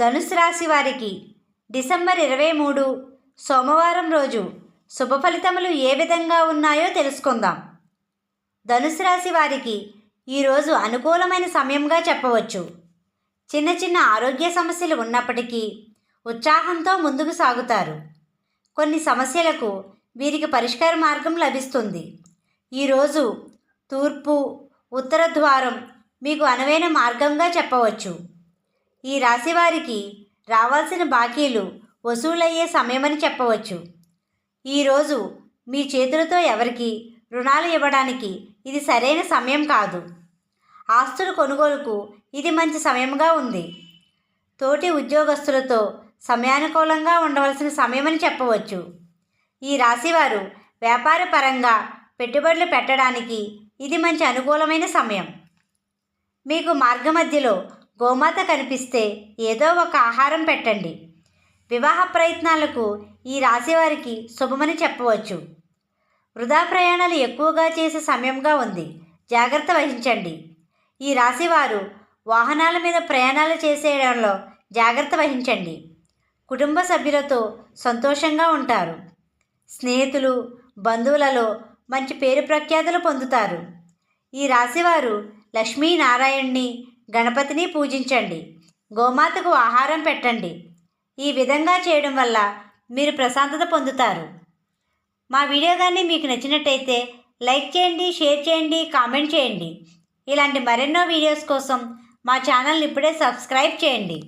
ధనుసు రాశి వారికి డిసెంబర్ ఇరవై మూడు సోమవారం రోజు శుభ ఫలితములు ఏ విధంగా ఉన్నాయో తెలుసుకుందాం. ధనుసు రాశి వారికి ఈరోజు అనుకూలమైన సమయంగా చెప్పవచ్చు. చిన్న చిన్న ఆరోగ్య సమస్యలు ఉన్నప్పటికీ ఉత్సాహంతో ముందుకు సాగుతారు. కొన్ని సమస్యలకు వీరికి పరిష్కార మార్గం లభిస్తుంది. ఈరోజు తూర్పు ఉత్తర ద్వారం మీకు అనువైన మార్గంగా చెప్పవచ్చు. ఈ రాశి వారికి రావాల్సిన బాకీలు వసూలయ్యే సమయమని చెప్పవచ్చు. ఈరోజు మీ చేతులతో ఎవరికి రుణాలు ఇవ్వడానికి ఇది సరైన సమయం కాదు. ఆస్తుల కొనుగోలుకు ఇది మంచి సమయంగా ఉంది. తోటి ఉద్యోగస్తులతో సమయానుకూలంగా ఉండవలసిన సమయమని చెప్పవచ్చు. ఈ రాశివారు వ్యాపార పరంగా పెట్టుబడులు పెట్టడానికి ఇది మంచి అనుకూలమైన సమయం. మీకు మార్గమధ్యలో గోమాత కనిపిస్తే ఏదో ఒక ఆహారం పెట్టండి. వివాహ ప్రయత్నాలకు ఈ రాశివారికి శుభమని చెప్పవచ్చు. వృధా ప్రయాణాలు ఎక్కువగా చేసే సమయంగా ఉంది. జాగ్రత్త వహించండి. ఈ రాశివారు వాహనాల మీద ప్రయాణాలు చేసేయడంలో జాగ్రత్త వహించండి. కుటుంబ సభ్యులతో సంతోషంగా ఉంటారు. స్నేహితులు బంధువులలో మంచి పేరు ప్రఖ్యాతులు పొందుతారు. ఈ రాశివారు లక్ష్మీనారాయణ్ణి గణపతిని పూజించండి. గోమాతకు ఆహారం పెట్టండి. ఈ విధంగా చేయడం వల్ల మీరు ప్రశాంతత పొందుతారు. మా వీడియో కానీ మీకు నచ్చినట్టయితే లైక్ చేయండి షేర్ చేయండి కామెంట్ చేయండి. ఇలాంటి మరెన్నో వీడియోస్ కోసం మా ఛానల్ని ఇప్పుడే సబ్స్క్రైబ్ చేయండి.